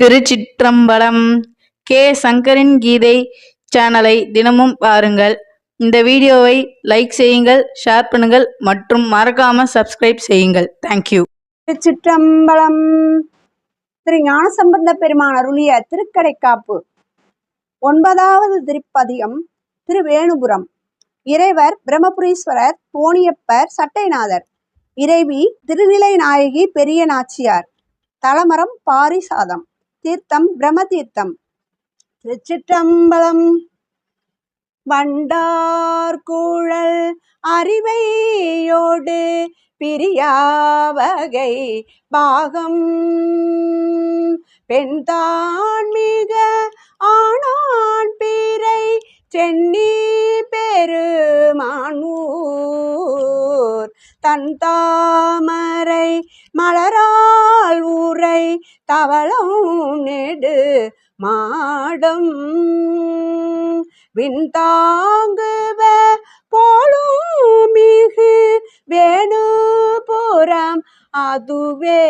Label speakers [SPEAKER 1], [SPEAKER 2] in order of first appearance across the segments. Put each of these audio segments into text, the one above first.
[SPEAKER 1] திருச்சிற்றம்பலம் K. சங்கரின் கீதை சேனலை தினமும் பாருங்கள். இந்த வீடியோவை லைக் செய்யுங்கள் ஷேர் பண்ணுங்கள் மற்றும் மறக்காம சப்ஸ்கிரைப் செய்யுங்கள். தேங்க்யூ
[SPEAKER 2] திருச்சிற்றம்பலம் திரு ஞானசம்பந்த பெருமான் அருளிய திருக்கடைக்காப்பு. ஒன்பதாவது திருப்பதிகம் திருவேணுபுரம். இறைவர் பிரம்மபுரீஸ்வரர் தோணியப்பர் சட்டைநாதர். இறைவி திருநிலை நாயகி பெரிய நாச்சியார் தலமரம் பாரிசாதம். தீர்த்தம் பிரம்ம தீர்த்தம் திருச்சிற்றம்பலம் வண்டார் குழல் அறிவையோடு பிரியாவகை பாகம். பெண்தான் மிக ஆணான் பீரை சென்னி பெருமானூர். தன் தாமரை மலரால் ஊரை தவளம் நெடு மாடும். விண்தாங்குவ போலும் மிகு வேணு வேணுபுறம் அதுவே.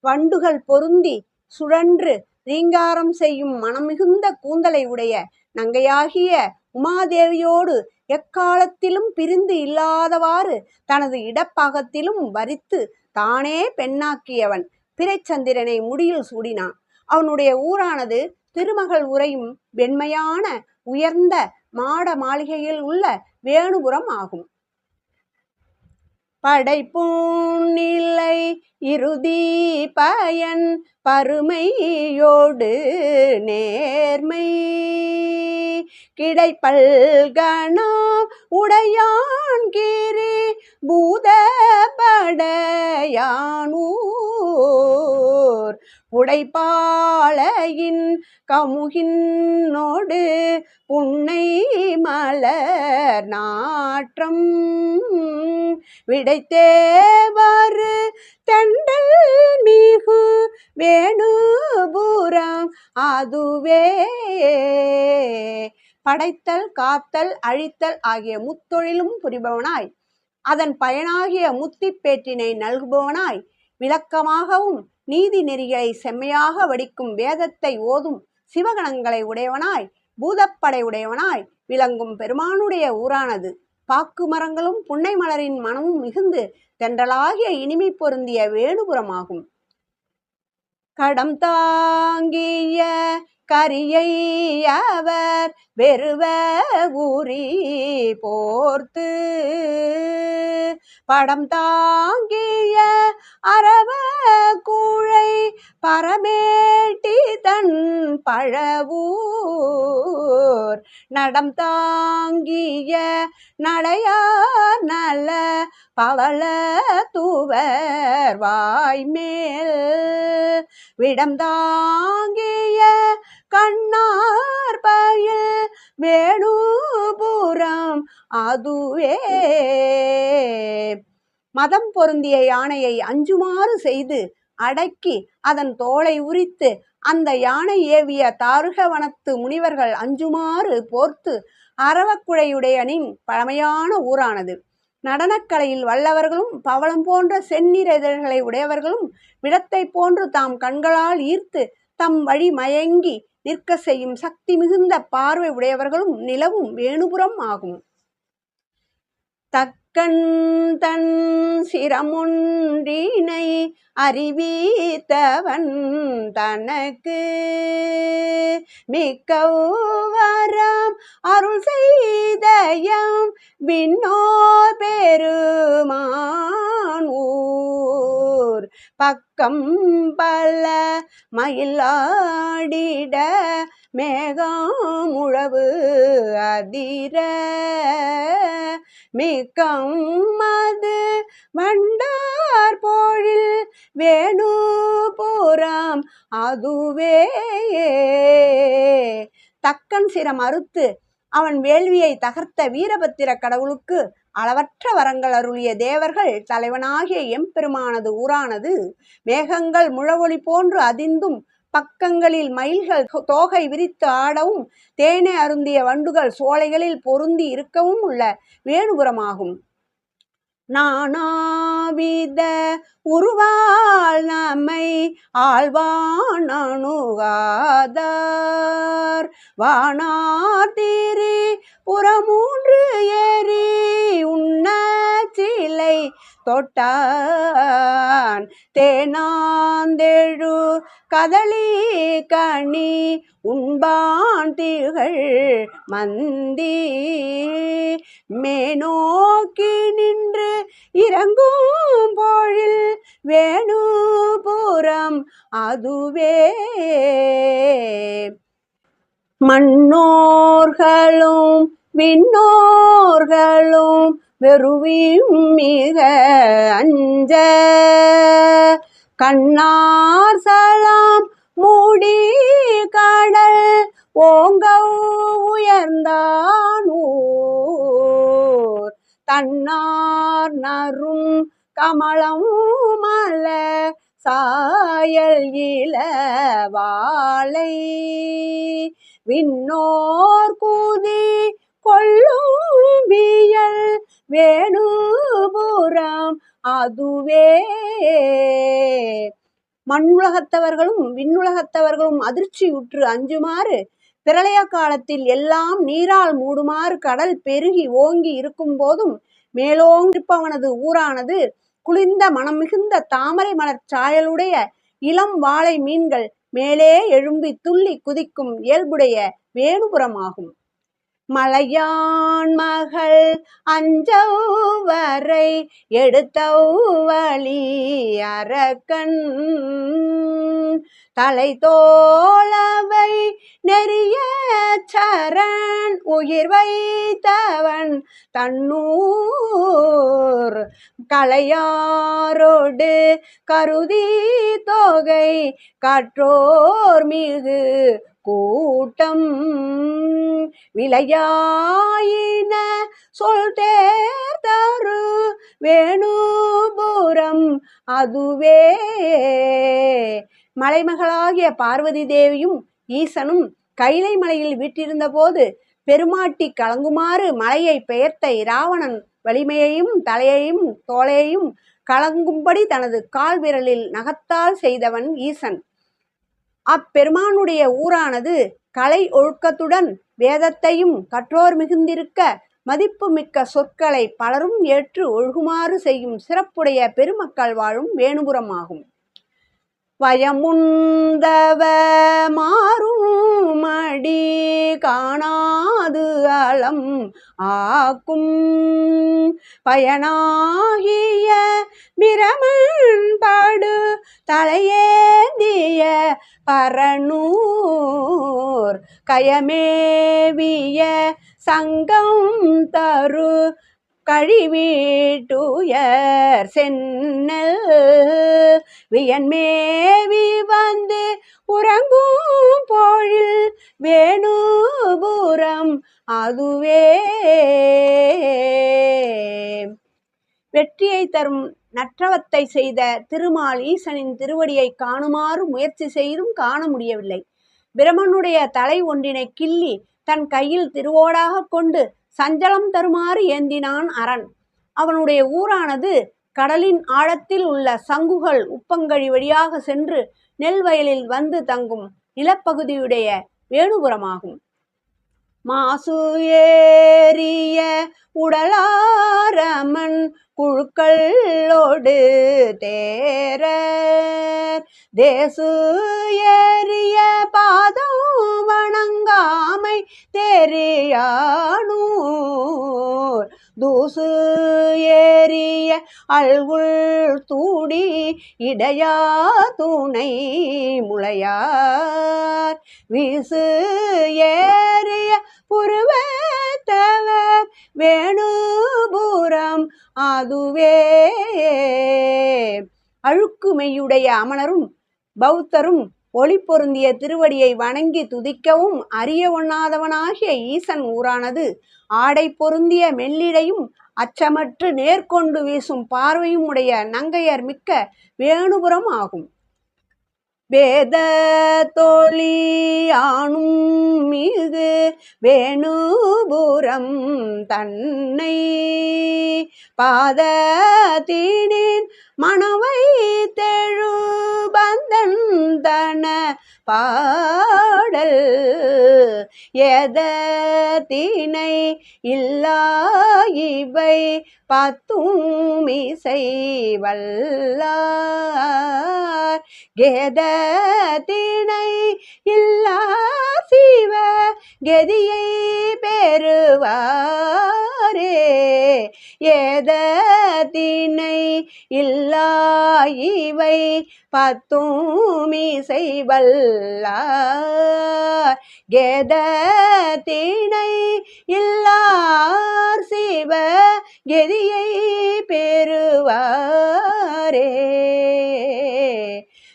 [SPEAKER 2] வண்டுகள் பொருந்தி சுழன்று ரீங்காரம் செய்யும் மனமிகுந்த கூந்தலை உடைய நங்கையாகிய உமாதேவியோடு எக்காலத்திலும் பிரிந்து இல்லாதவாறு தனது இடப்பாகத்திலும் வரித்து தானே பெண்ணாக்கியவன். பிறைச்சந்திரனை முடியில் சூடினான். அவனுடைய ஊரானது திருமகள் உரையும் வெண்மையான உயர்ந்த மாட மாளிகையில் உள்ள வேணுபுரம் ஆகும். படைப்பூநிலை இறுதி பயன் பருமையோடு நேர்மை. கிடைப்பல்கணா உடையான் கிரி பூதபடையானூர். உடைப்பாளையின் கமுகினோடு புன்னை மலர் நாற்றம். விடைத்தேவாறு தண்டல் மிகு வேணுபுரம் அதுவே. படைத்தல் காத்தல் அழித்தல் ஆகிய முத்தொழிலும் புரிபவனாய். அதன் பயனாகிய முத்திப்பேற்றினை நல்குபவனாய். விளக்கமாகவும் நீதி நெறிகளை செம்மையாக வடிக்கும் வேதத்தை ஓதும் சிவகணங்களை உடையவனாய். பூதப்படை உடையவனாய். விளங்கும் பெருமானுடைய ஊரானது. பாக்கு மரங்களும் புன்னை மலரின் மனமும் மிகுந்து தென்றலாகிய இனிமை பொருந்திய வேணுபுரமாகும் கடம் தாங்கிய கரியை அவர் வெறுவ உரி போர்த்து. படம் தாங்கிய அரவ கூழை பரமேட்டி தன் பழவூர். நடம் தாங்கிய நடையார் நல்ல பவள தூவர் வாய்மேல். விடம் தாங்கிய கண்ணார் பயில் வேணுபுரம் அதுவே. மதம் பொருந்திய யானையை அஞ்சுமாறு செய்து அடக்கி அதன் தோலை உரித்து அந்த யானை ஏவிய தாருகவனத்து முனிவர்கள் அஞ்சுமாறு போர்த்து அரவக்குழையுடையனின் பழமையான ஊரானது. நடனக்கலையில் வல்லவர்களும் பவளம் போன்ற செந்நிற இதழ்களை உடையவர்களும் விடத்தை போன்று தாம் கண்களால் ஈர்த்து தம் வழி மயங்கி நிற்க செய்யும் சக்தி மிகுந்த பார்வை உடையவர்களும் நிலவும் வேணுபுரம் ஆகும். தக்கன் தன் சிரமொன்றினை அறிவித்தவன் தனக்கு மிக்கவரம். அருள் செய்தயம் விண்ணோ பெருமான் ஊர். பக்கம் பல மயிலாடிட மேகம் உழவு அதிர. மிக்கம் மது வண்டார் போழில் வேணுபுரம் அதுவே தக்கன் சிரம் அறுத்து அவன் வேள்வியை தகர்த்த வீரபத்திர கடவுளுக்கு அளவற்ற வரங்கள் அருளிய தேவர்கள் தலைவனாகிய எம்பெருமானது ஊரானது. மேகங்கள் முழவொளி போன்று அதிர்ந்தும் பக்கங்களில் மயில்கள் தோகை விரித்து ஆடவும் தேனை அருந்திய வண்டுகள் சோலைகளில் பொருந்தி இருக்கவும் உள்ள வேணுபுரமாகும் நானாவித உருவால் நம்மை ஆழ்வான் அணுகாதார். வானாத்திரி புறமூன்று ஏறி உன்ன சிலை தொட்டான். தேனாந்தெழு கதளி கணி உண்பான் திகழ் மந்தி. மேனோக்கி நின்று இறங்கும் பொழில் வேணுபுரம் அதுவே. மன்னோர்களும் விண்ணோர்களும் வெறுவியும் மிக அஞ்ச. கண்ணார் சலாம் மூடி கடல் ஓங்க உயர்ந்தானூர். தன்னார் நரும் கமலம் மல சாயல் இள வாழை. விண்ணோர் கூதி கொள்ளும் வியல் வேணுபுரம் அதுவே. மண்ணுலகத்தவர்களும் விண்ணுலகத்தவர்களும் அதிர்ச்சியுற்று அஞ்சுமாறு பிரளய காலத்தில் எல்லாம் நீரால் மூடுமாறு கடல் பெருகி ஓங்கி இருக்கும் போதும் மேலோங்கிருப்பவனது ஊரானது குளிர்ந்த மனம் மிகுந்த தாமரை மலர் சாயலுடைய இளம் வாழை மீன்கள் மேலே எழும்பி துள்ளி குதிக்கும் இயல்புடைய வேணுபுரமாகும் மலையான் மகள் அஞ்சவரை எடுத்தவழி அரக்கன். தலை தோளவை நெறிய சரண் உயிர் வைத்தவன் தன்னூர். கலையாரோடு கருதி தொகை கற்றோர் மிகு கூட்டம் விளையாயின. சொல் தேர்தரு வேணுபுரம் அதுவே. மலைமகளாகிய பார்வதி தேவியும் ஈசனும் கைலை மலையில் வீற்றிருந்த போது பெருமாட்டி கலங்குமாறு மலையை பெயர்த்த இராவணன் வலிமையையும் தலையையும் தோலையையும் கலங்கும்படி தனது கால் விரலில் நகத்தால் செய்தவன் ஈசன். அப்பெருமானுடைய ஊரானது கலை ஒழுக்கத்துடன் வேதத்தையும் கற்றோர் மிகுந்திருக்க மதிப்புமிக்க சொற்களை பலரும் ஏற்று ஒழுகுமாறு செய்யும் சிறப்புடைய பெருமக்கள் வாழும் வேணுபுரமாகும் வயமுந்தவ மாறும் மடி காணாது அலம் ஆக்கும். பயனாகிய பிரமன் பாடு தலையேந்திய பரநூர் கயமேவிய சங்கம் தரு கழிவீட்டுயர் சென்னல் வியன்மேவி வந்து உறங்கும் போழில் வேணுபுரம் அதுவே. வெற்றியை தரும் நற்றவத்தை செய்த திருமால் ஈசனின் திருவடியை காணுமாறு முயற்சி செய்தும் காண முடியவில்லை. பிரமனுடைய தலை ஒன்றினை கிள்ளி தன் கையில் திருவோடாக கொண்டு சஞ்சலம் தருமாறு ஏந்தினான் அரண். அவனுடைய ஊரானது கடலின் ஆழத்தில் உள்ள சங்குகள் உப்பங்கழி வழியாக சென்று நெல் வயலில் வந்து தங்கும் நிலப்பகுதியுடைய வேணுபுரமாகும் மாசு ஏறிய உடலாரமன் குழுக்களோடு தேர. தேசு ஏறிய பாதம் வணங்காமை தெரியானூர். தூசு ஏறிய அல்குள் தூடி இடையா துணை முளையார். வீசு ஏறிய புருவத்தவர் வேணு அதுவே. அழுக்குமையுடைய அமணரும் பௌத்தரும் ஒளி பொருந்திய திருவடியை வணங்கி துதிக்கவும் அறிய ஒண்ணாதவனாகிய ஈசன் ஊரானது ஆடை பொருந்திய மெல்லிடையும் அச்சமற்று நேர்கொண்டு வீசும் பார்வையும் உடைய நங்கையர் மிக்க வேணுபுரம் ஆகும். வேத தோழியானும் மிகு வேணுபுரம் தன்னை பாத தீடின் மனவை தெழு பந்த கன பாடல் எதத்தினை இல்லா இவை பத்தும் இசை வல்லார் கேதத்தினை இல்லா சிவ கெதியை பெறுவாரே. ஏதத்தினை இல்லா இவை வல்லார் இசை வல்லார் இல்லார் சிவ கெதியை பெறுவாரே.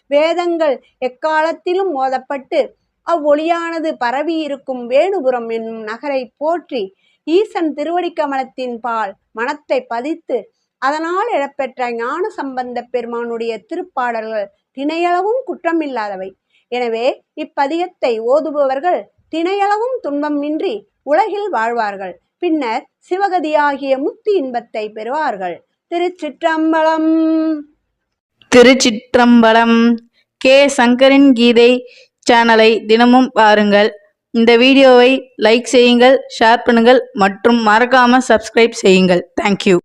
[SPEAKER 2] வேதங்கள் எக்காலத்திலும் மோதப்பட்டு அவ்வொளியானது பரவி இருக்கும் வேணுபுரம் என்னும் நகரை போற்றி ஈசன் திருவடிக்கமலத்தின் பால் மனத்தை பதித்து அதனால் இழப்பெற்ற ஞான சம்பந்த பெருமானுடைய திருப்பாடல்கள் திணையளவும் குற்றமில்லாதவை. எனவே இப்பதிகத்தை ஓதுபவர்கள் திணையளவும் துன்பமின்றி உலகில் வாழ்வார்கள். பின்னர் சிவகதியாகிய முத்தி இன்பத்தை பெறுவார்கள். திருச்சிற்றம்பலம்.
[SPEAKER 1] திருச்சிற்றம்பலம். கே. சங்கரின் கீதை சேனலை தினமும் பாருங்கள். இந்த வீடியோவை லைக் செய்யுங்கள் ஷேர் பண்ணுங்கள் மற்றும் மறக்காமல் சப்ஸ்கிரைப் செய்யுங்கள். தேங்க்யூ